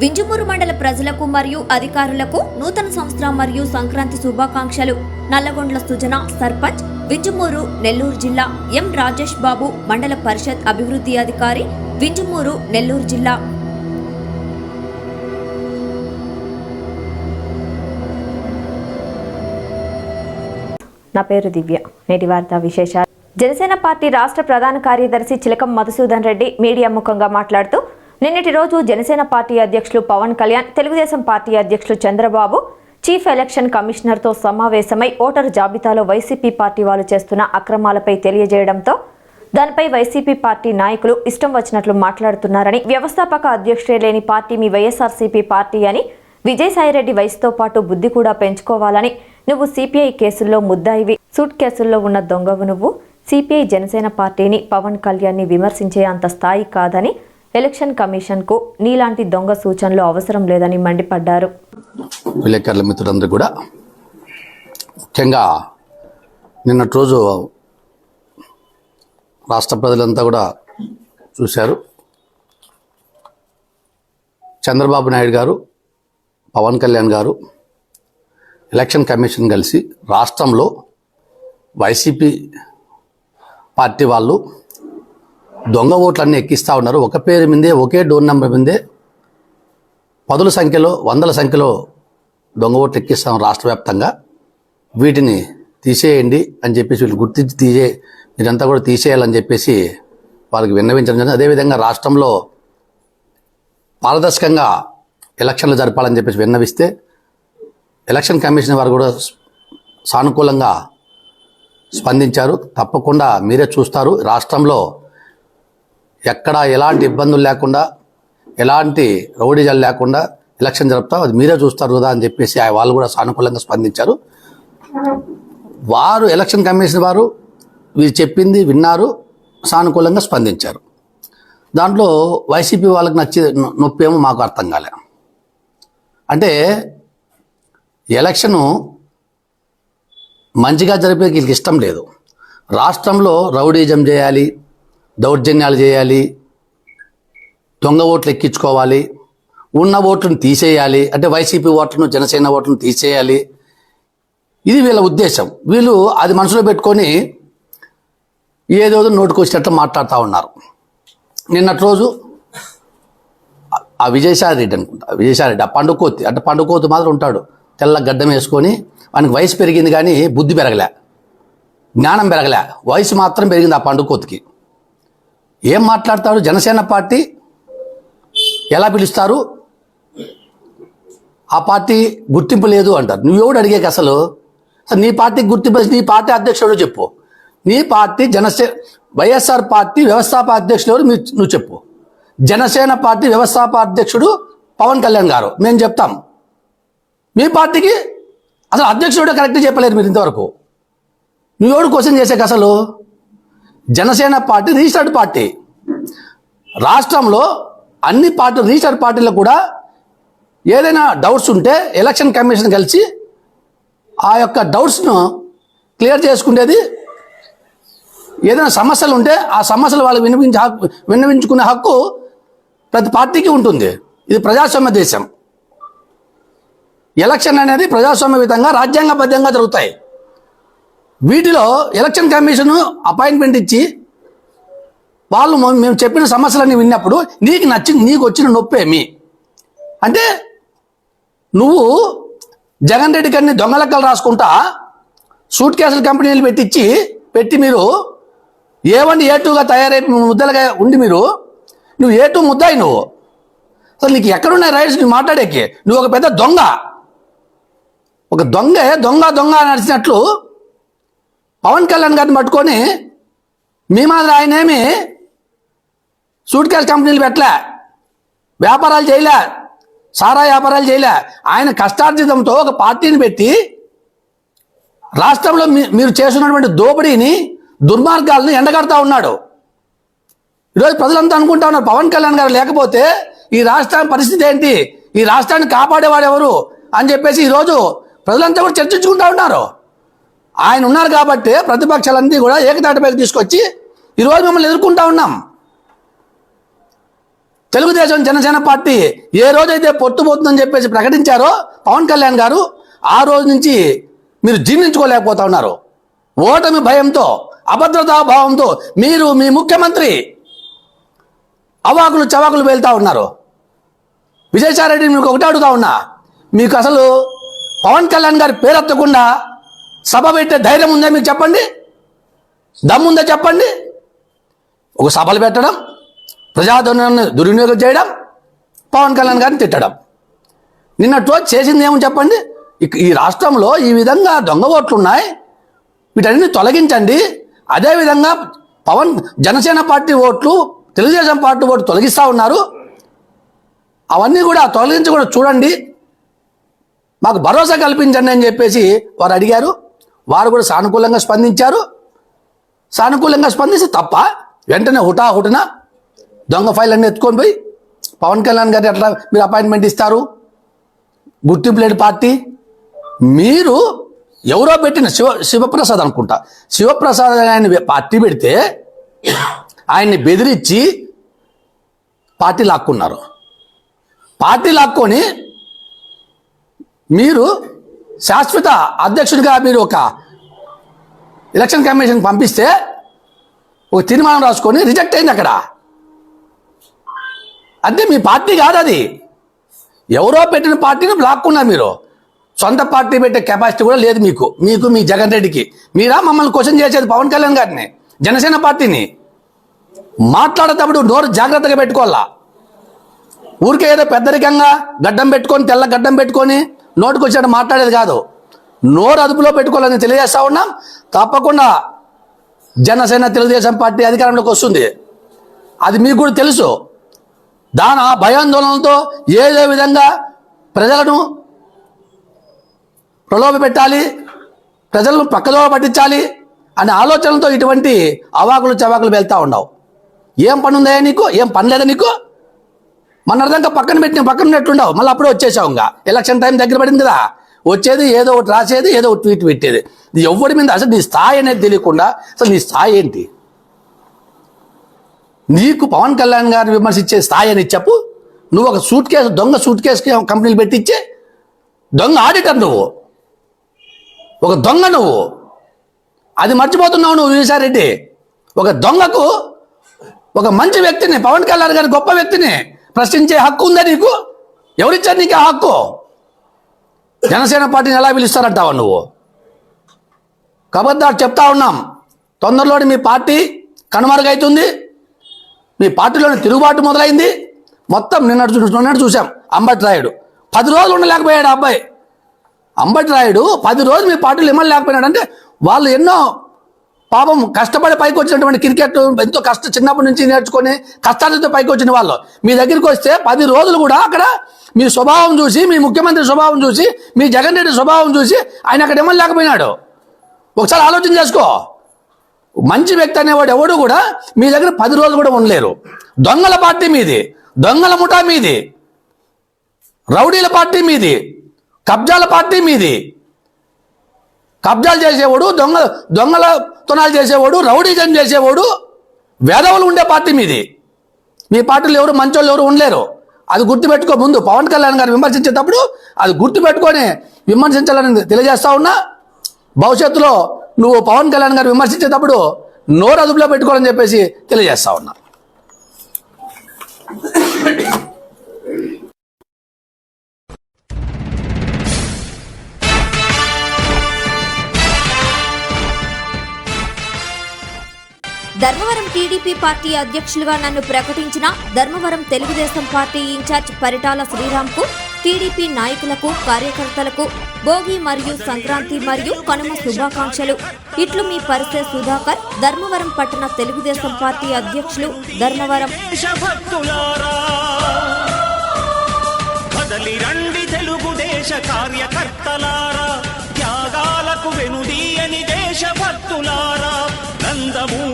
వింజమూరు మండల ప్రజలకు మరియు అధికారులకు నూతన సంవత్సరం మరియు సంక్రాంతి శుభాకాంక్షలు. నల్లగొండ్ల సుజన సర్పంచ్ వింజమూరు నెల్లూరు జిల్లా ఎం రాజేష్ బాబు మండల పరిషత్ అభివృద్ధి అధికారి వింజమూరు నెల్లూరు జిల్లా. నా పేరు దివ్య. నేటి వార్త విశేషాలు. జనసేన పార్టీ రాష్ట్ర ప్రధాన కార్యదర్శి చిలకం మధుసూదన్ రెడ్డి మీడియా ముఖంగా మాట్లాడుతూ నిన్నటి రోజు జనసేన పార్టీ అధ్యక్షులు పవన్ కళ్యాణ్ తెలుగుదేశం పార్టీ అధ్యక్షులు చంద్రబాబు చీఫ్ ఎలక్షన్ కమిషనర్తో సమావేశమై ఓటరు జాబితాలో వైసీపీ పార్టీ వాళ్ళు చేస్తున్న అక్రమాలపై తెలియజేయడంతో దానిపై వైసీపీ పార్టీ నాయకులు ఇష్టం వచ్చినట్లు మాట్లాడుతున్నారని వ్యవస్థాపక అధ్యక్షుడే లేని పార్టీ మీ వైఎస్ఆర్సీపీ పార్టీ అని విజయసాయిరెడ్డి వయసుతో పాటు బుద్ధి కూడా పెంచుకోవాలని నువ్వు సిపిఐ కేసుల్లో ముద్దాయివి సూట్ కేసుల్లో ఉన్న దొంగవు నువ్వు సిపిఐ జనసేన పార్టీని పవన్ కళ్యాణ్ని విమర్శించే అంత స్థాయి కాదని ఎలక్షన్ కమిషన్కు నీలాంటి దొంగ సూచనలు అవసరం లేదని మండిపడ్డారు. విలేకరుల మిత్రులందరూ కూడా ముఖ్యంగా నిన్నటి రోజు రాష్ట్ర ప్రజలంతా కూడా చూశారు. చంద్రబాబు నాయుడు గారు పవన్ కళ్యాణ్ గారు ఎలక్షన్ కమిషన్ కలిసి రాష్ట్రంలో వైసీపీ పార్టీ వాళ్ళు దొంగ ఓట్లన్నీ ఎక్కిస్తూ ఉన్నారు. ఒక పేరు మీదే ఒకే డోర్ నెంబర్ మీదే పదుల సంఖ్యలో వందల సంఖ్యలో దొంగ ఓట్లు ఎక్కిస్తాం రాష్ట్ర వ్యాప్తంగా. వీటిని తీసేయండి అని చెప్పేసి వీళ్ళు గుర్తించి తీసే మీరంతా కూడా తీసేయాలని చెప్పేసి వాళ్ళకి విన్నవించడం జరిగింది. అదేవిధంగా రాష్ట్రంలో పారదర్శకంగా ఎలక్షన్లు జరపాలని చెప్పేసి విన్నవిస్తే ఎలక్షన్ కమిషన్ వారు కూడా సానుకూలంగా స్పందించారు. తప్పకుండా మీరే చూస్తారు. రాష్ట్రంలో ఎక్కడ ఎలాంటి ఇబ్బందులు లేకుండా ఎలాంటి రౌడీజాలు లేకుండా ఎలక్షన్ జరుపుతాం. అది మీరే చూస్తారు కదా అని చెప్పేసి ఆ వాళ్ళు కూడా సానుకూలంగా స్పందించారు. వారు ఎలక్షన్ కమిషన్ వారు వీరు చెప్పింది విన్నారు సానుకూలంగా స్పందించారు. దాంట్లో వైసీపీ వాళ్ళకి నచ్చే నొప్పి నొప్పేమో మాకు అర్థం కాలే. అంటే ఎలక్షను మంచిగా జరిపే వీళ్ళకి ఇష్టం లేదు. రాష్ట్రంలో రౌడీజం చేయాలి దౌర్జన్యాలు చేయాలి దొంగ ఓట్లు ఎక్కించుకోవాలి ఉన్న ఓట్లను తీసేయాలి అంటే వైసీపీ ఓట్లను జనసేన ఓట్లను తీసేయాలి. ఇది వీళ్ళ ఉద్దేశం. వీళ్ళు అది మనసులో పెట్టుకొని ఏదో నోటికి వచ్చినట్లు మాట్లాడుతూ ఉన్నారు. నిన్నటి రోజు ఆ- ఆ విజయసాయి రెడ్డి అనుకుంటా విజయసాయి రెడ్డి ఆ పండుకోతి అంటే పండుకోతి మాత్రం ఉంటాడు. తెల్ల గడ్డం వేసుకొని వానికి వయసు పెరిగింది కానీ బుద్ధి పెరగలే జ్ఞానం పెరగలే వయసు మాత్రం పెరిగింది ఆ పండుకోతికి. ఏం మాట్లాడతారు? జనసేన పార్టీ ఎలా పిలుస్తారు? ఆ పార్టీ గుర్తింపు లేదు అంటారు. నువ్వెవడు అడిగాక అసలు అసలు నీ పార్టీకి గుర్తింపు నీ పార్టీ అధ్యక్షుడు చెప్పు. నీ పార్టీ జనసే వైఎస్ఆర్ పార్టీ వ్యవస్థాపక అధ్యక్షుడు ఎవరు? నువ్వు చెప్పు. జనసేన పార్టీ వ్యవస్థాపక అధ్యక్షుడు పవన్ కళ్యాణ్ గారు. మేము చెప్తాం. మీ పార్టీకి అసలు అధ్యక్షుడు కరెక్ట్ చెప్పలేరు మీరు ఇంతవరకు. నువ్వెవడు క్వశ్చన్ చేసాక అసలు జనసేన పార్టీ రిజిస్టర్డ్ పార్టీ. రాష్ట్రంలో అన్ని పార్టీ రిజిస్టర్డ్ పార్టీలు కూడా ఏదైనా డౌట్స్ ఉంటే ఎలక్షన్ కమిషన్ కలిసి ఆ యొక్క డౌట్స్ను క్లియర్ చేసుకునేది ఏదైనా సమస్యలు ఉంటే ఆ సమస్యలు వాళ్ళు వినిపించే హక్కు విన్నవించుకునే హక్కు ప్రతి పార్టీకి ఉంటుంది. ఇది ప్రజాస్వామ్య దేశం. ఎలక్షన్ అనేది ప్రజాస్వామ్య విధంగా రాజ్యాంగబద్ధంగా జరుగుతాయి. వీటిలో ఎలక్షన్ కమిషన్ అపాయింట్మెంట్ ఇచ్చి వాళ్ళు మేము చెప్పిన సమస్యలన్నీ విన్నప్పుడు నీకు నచ్చింది నీకు వచ్చిన నొప్పేమి అంటే నువ్వు జగన్ రెడ్డి గారిని దొంగ లెక్కలు రాసుకుంటా సూట్ కేసుల కంపెనీలు పెట్టించి పెట్టి మీరు ఏ వన్ ఏ టూగా తయారై ముద్దలుగా ఉండి మీరు నువ్వు ఏ టూ ముద్దాయి నువ్వు. అసలు నీకు ఎక్కడున్నాయి రైట్స్ నువ్వు మాట్లాడేకి? నువ్వు ఒక పెద్ద దొంగ. ఒక దొంగ దొంగ దొంగ అని నడిచినట్లు పవన్ కళ్యాణ్ గారిని పట్టుకొని మీ మాదిరి ఆయనేమి సూట్ కేస్ కంపెనీలు పెట్టలే వ్యాపారాలు చేయలే సారా వ్యాపారాలు చేయలే. ఆయన కష్టార్జితంతో ఒక పార్టీని పెట్టి రాష్ట్రంలో మీ- మీరు చేస్తున్నటువంటి దోపిడీని దుర్మార్గాలను ఎండగడతా ఉన్నాడు. ఈరోజు ప్రజలంతా అనుకుంటా ఉన్నారు పవన్ కళ్యాణ్ గారు లేకపోతే ఈ రాష్ట్రం పరిస్థితి ఏంటి? ఈ రాష్ట్రాన్ని కాపాడేవాడు ఎవరు? అని చెప్పేసి ఈరోజు ప్రజలంతా కూడా చర్చించుకుంటా ఉన్నారు. ఆయన ఉన్నారు కాబట్టి ప్రతిపక్షాలన్నీ కూడా ఏకతాటిపైకి తీసుకొచ్చి ఈరోజు మిమ్మల్ని ఎదుర్కొంటా ఉన్నాం. తెలుగుదేశం జనసేన పార్టీ ఏ రోజైతే పొట్టుపోతుందని చెప్పేసి ప్రకటించారో పవన్ కళ్యాణ్ గారు ఆ రోజు నుంచి మీరు జీర్ణించుకోలేకపోతా ఉన్నారు. ఓటమి భయంతో అభద్రతా భావంతో మీరు మీ ముఖ్యమంత్రి అవాకులు చవాకులు వెళ్తా ఉన్నారు. విజయసాయిరెడ్డి మీకు ఒకటే అడుగుతా ఉన్నా మీకు అసలు పవన్ కళ్యాణ్ గారి పేరెత్తకుండా సభ పెట్టే ధైర్యం ఉందా మీకు చెప్పండి? దమ్ముందా చెప్పండి? ఒక సభలు పెట్టడం ప్రజాధనాన్ని దుర్వినియోగం చేయడం పవన్ కళ్యాణ్ గారిని తిట్టడం. నిన్నటి చేసింది ఏమో చెప్పండి? ఈ రాష్ట్రంలో ఈ విధంగా దొంగ ఓట్లు ఉన్నాయి వీటన్ని తొలగించండి అదేవిధంగా పవన్ జనసేన పార్టీ ఓట్లు తెలుగుదేశం పార్టీ ఓట్లు తొలగిస్తూ ఉన్నారు. అవన్నీ కూడా తొలగించి కూడా చూడండి. మాకు భరోసా కల్పించండి అని చెప్పేసి వారు అడిగారు. వారు కూడా సానుకూలంగా స్పందించారు. సానుకూలంగా స్పందిస్తే తప్ప వెంటనే హుటా హుటన దొంగ ఫైల్ అన్ని ఎత్తుకొని పోయి పవన్ కళ్యాణ్ గారు ఎట్లా మీరు అపాయింట్మెంట్ ఇస్తారు? గుర్తింపు లేని పార్టీ. మీరు ఎవరో పెట్టిన శివ శివప్రసాద్ అనుకుంటా. శివప్రసాద్ ఆయన పార్టీ పెడితే ఆయన్ని బెదిరించి పార్టీ లాక్కున్నారు. పార్టీ లాక్కొని మీరు శాశ్వత అధ్యక్షుడిగా మీరు ఒక ఎలక్షన్ కమిషన్ పంపిస్తే ఒక తీర్మానం రాసుకొని రిజెక్ట్ అయింది అక్కడ. అంటే మీ పార్టీ కాదు అది. ఎవరో పెట్టిన పార్టీని లాక్కున్నారు మీరు. సొంత పార్టీ పెట్టే కెపాసిటీ కూడా లేదు మీకు. మీకు మీ జగన్ రెడ్డికి. మీరా మమ్మల్ని క్వశ్చన్ చేసేది పవన్ కళ్యాణ్ గారిని జనసేన పార్టీని. మాట్లాడేటప్పుడు నోరు జాగ్రత్తగా పెట్టుకోవాలా? ఊరికే ఏదో పెద్దరికంగా గడ్డం పెట్టుకొని తెల్ల గడ్డం పెట్టుకొని నోటికి మాట్లాడేది కాదు. నోరు అదుపులో పెట్టుకోవాలని తెలియజేస్తా ఉన్నాం. తప్పకుండా జనసేన తెలుగుదేశం పార్టీ అధికారంలోకి వస్తుంది. అది మీకు కూడా తెలుసు. దాని ఆ భయాందోళనలతో ఏదో విధంగా ప్రజలను ప్రలోభ పెట్టాలి ప్రజలను పక్కదోవ పట్టించాలి అనే ఆలోచనలతో ఇటువంటి అవాకులు చవాకులు వెళ్తూ ఉండవు ఏం పని ఉందా నీకు? ఏం పని లేదా నీకు? మన అర్థంగా పక్కన పెట్టిన పక్కన ఉన్నట్టుండవు. మళ్ళీ అప్పుడే వచ్చేసావు ఇంకా. ఎలక్షన్ టైం దగ్గర పడింది కదా. వచ్చేది ఏదో ఒకటి రాసేది ఏదో ఒకటి ట్వీట్ పెట్టేది. ఎవరి మీద అసలు నీ స్థాయి అనేది తెలియకుండా అసలు నీ స్థాయి ఏంటి? నీకు పవన్ కళ్యాణ్ గారిని విమర్శించే స్థాయి అని చెప్పు. నువ్వు ఒక సూట్ కేసు దొంగ సూట్ కేసు కంపెనీలు పెట్టించే దొంగ ఆడిటర్ నువ్వు. ఒక దొంగ నువ్వు. అది మర్చిపోతున్నావు నువ్వు విజయసాయిరెడ్డి ఒక దొంగకు ఒక మంచి వ్యక్తిని పవన్ కళ్యాణ్ గారి గొప్ప వ్యక్తిని ప్రశ్నించే హక్కు ఉందా నీకు? ఎవరిచ్చారు నీకు ఆ హక్కు? జనసేన పార్టీని ఎలా పిలుస్తారంటావా నువ్వు? కబద్దారు చెప్తా ఉన్నాం. తొందరలోనే మీ పార్టీ కనుమరుగైతుంది. మీ పార్టీలోని తిరుగుబాటు మొదలైంది. మొత్తం నిన్నటి చూ- నిన్నటి చూసాం అంబటి రాయుడు. పది రోజులు ఉండలేకపోయాడు ఆ అబ్బాయి. అంబటి రాయుడు పది రోజులు మీ పార్టీలు ఇమ్మని లేకపోయినాడు అంటే వాళ్ళు ఎన్నో పాపం కష్టపడి పైకి వచ్చినటువంటి క్రికెట్ ఎంతో కష్ట చిన్నప్పటి నుంచి నేర్చుకొని కష్టాలతో పైకి వచ్చిన వాళ్ళు. మీ దగ్గరికి వస్తే పది రోజులు కూడా అక్కడ మీ స్వభావం చూసి మీ ముఖ్యమంత్రి స్వభావం చూసి మీ జగన్ రెడ్డి స్వభావం చూసి ఆయన అక్కడ ఏమని లేకపోయినాడు? ఒకసారి ఆలోచన చేసుకో. మంచి వ్యక్తి అనేవాడు ఎవడు కూడా మీ దగ్గర పది రోజులు కూడా ఉండలేరు. దొంగల పార్టీ మీది దొంగల ముఠా మీది రౌడీల పార్టీ మీది కబ్జాల పార్టీ మీది. కబ్జాలు చేసేవాడు దొంగ దొంగల తునాలు చేసేవాడు రౌడీజం చేసేవాడు వేదవులు ఉండే పార్టీ మీది. మీ పార్టీలు ఎవరు మంచోళ్ళు ఎవరు ఉండలేరు. అది గుర్తుపెట్టుకో ముందు. పవన్ కళ్యాణ్ గారు విమర్శించేటప్పుడు అది గుర్తుపెట్టుకొని విమర్శించాలని తెలియజేస్తా ఉన్నా. భవిష్యత్తులో నువ్వు పవన్ కళ్యాణ్ గారు విమర్శించేటప్పుడు నోరు అదుపులో పెట్టుకోవాలని చెప్పేసి తెలియజేస్తా ఉన్నా. ధర్మవరం టీడీపీ పార్టీ అధ్యక్షులుగా నన్ను ప్రకటించిన Dharmavaram Telugu Desam party in charge Paritala శ్రీరామ్కు TDP నాయకులకు కార్యకర్తలకు భోగి మరియు సంక్రాంతి మరియు కనుమ శుభాకాంక్షలు. ఇట్లు మీ పరిసే సుధాకర్ ధర్మవరం పట్టణ తెలుగుదేశం పార్టీ అధ్యక్షులు ధర్మవరం. రండి తెలుగుదేశ కార్యకర్తలారా త్యాగాలకు వెనుదీయని దేశభక్తులారా నందము